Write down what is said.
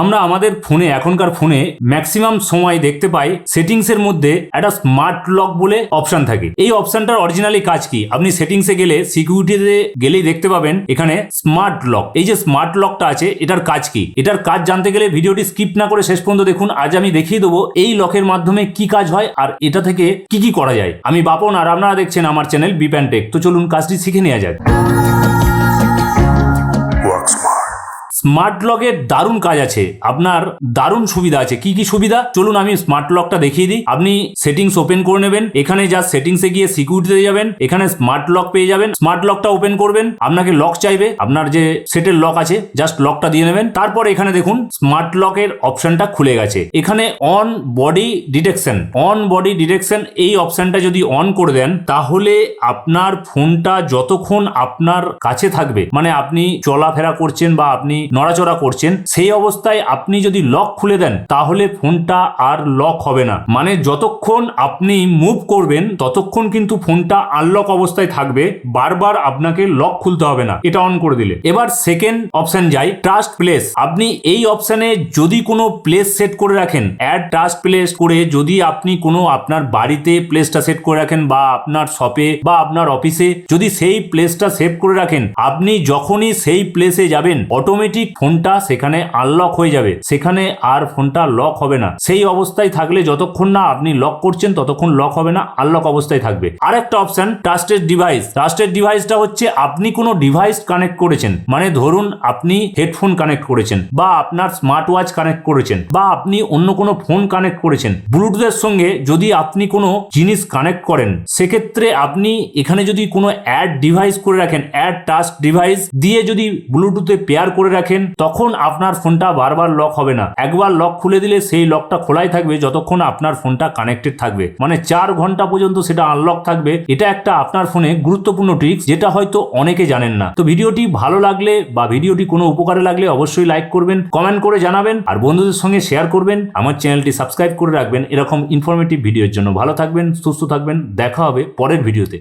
আমরা আমাদের ফোনে, এখনকার ফোনে ম্যাক্সিমাম সময় দেখতে পাই সেটিংস এর মধ্যে একটা স্মার্ট লক বলে অপশন থাকে। এই অপশনটার অরিজিনালি কাজ কি? আপনি সেটিংসে গেলে সিকিউরিটিতে গেলেই দেখতে পাবেন এখানে স্মার্ট লক এই যে স্মার্ট লকটা আছে, এটার কাজ কি? এটার কাজ জানতে গেলে ভিডিওটি স্কিপ না করে শেষ পর্যন্ত দেখুন। আজ আমি দেখিয়ে দেবো এই লকের মাধ্যমে কি কাজ হয় আর এটা থেকে কি কি করা যায়। আমি বাপন আর আপনারা দেখছেন আমার চ্যানেল বিপ্যান্টেক তো চলুন কাজটি শিখে নেওয়া যাক। স্মার্ট লকের দারুণ কাজ আছে। আপনার দারুণ সুবিধা আছে। কি কি সুবিধা? চলুন আমি স্মার্ট লকটা দেখিয়ে দিই। আপনি সেটিংস ওপেন করে নেবেন। এখানে যা সেটিংসে গিয়ে সিকিউরিটিতে যাবেন, এখানে স্মার্ট লক পেয়ে যাবেন। স্মার্ট লকটা ওপেন করবেন। আপনাকে লক চাইবে। আপনার যে সেটের লক আছে জাস্ট লকটা দিয়ে নেবেন। তারপর এখানে দেখুন স্মার্ট লকের অপশনটা খুলে গেছে। এখানে on body detection on body detection এই অপশনটা যদি অন করে দেন, তাহলে আপনার ফোনটা যতক্ষণ আপনার কাছে থাকবে মানে আপনি চলাফেরা করছেন বা আপনি নড়াচড়া করছেন, সেই অবস্থায় আপনি যদি লক খুলে দেন, তাহলে ফোনটা আর লক হবে না। মানে যতক্ষণ আপনি মুভ করবেন, ততক্ষণ কিন্তু ফোনটা আনলক অবস্থায় থাকবে, বারবার আপনাকে লক খুলতে হবে না। এটা অন করে দিলে। এবার সেকেন্ড অপশন যাই ট্রাস্ট প্লেস আপনি এই অপশনে যদি কোনো প্লেস সেট করে রাখেন অ্যাড ট্রাস্ট প্লেস করে যদি আপনি কোনো আপনার বাড়িতে প্লেসটা সেট করে রাখেন বা আপনার শপে বা আপনার অফিসে যদি সেই প্লেসটা সেভ করে রাখেন, আপনি যখনই সেই প্লেসে যাবেন অটোমেটিক ফোনটা সেখানে আনলক হয়ে যাবে। সেখানে আর ফোনটা লক হবে না। সেই অবস্থায় থাকলে যতক্ষণ না আপনি লক করছেন, ততক্ষণ লক হবে না আনলক অবস্থায় থাকবে। আরেকটা অপশন ট্রাস্টেড ডিভাইস ট্রাস্টেড ডিভাইসটা হচ্ছে, আপনি কোনো ডিভাইস কানেক্ট করেছেন। মানে ধরুন, আপনি হেডফোন কানেক্ট করেছেন, বা আপনার স্মার্ট ওয়াচ কানেক্ট করেছেন, বা আপনি অন্য কোনো ফোন কানেক্ট করেছেন। ব্লুটুথের সঙ্গে যদি আপনি কোনো জিনিস কানেক্ট করেন, সেক্ষেত্রে আপনি এখানে যদি কোনো অ্যাড ডিভাইস করে রাখেন অ্যাড টাস্ক ডিভাইস দিয়ে যদি ব্লুটুথে পেয়ার করে রাখেন, তখন আপনার ফোনটা বারবার লক হবে না। একবার লক খুলে দিলে সেই লকটা খোলাই থাকবে যতক্ষণ আপনার ফোনটা কানেক্টেড থাকবে। মানে চার ঘণ্টা পর্যন্ত সেটা আনলক থাকবে। এটা একটা আপনার ফোনে গুরুত্বপূর্ণ ট্রিক্স যেটা হয়তো অনেকে জানেন না। তো ভিডিওটি ভালো লাগলে বা ভিডিওটি কোনো উপকারে লাগলে অবশ্যই লাইক করবেন কমেন্ট করে জানাবেন, আর বন্ধুদের সঙ্গে শেয়ার করবেন। আমার চ্যানেলটি সাবস্ক্রাইব করে রাখবেন। এরকম ইনফরমেটিভ ভিডিওর জন্য। ভালো থাকবেন, সুস্থ থাকবেন। দেখা হবে পরের ভিডিওতে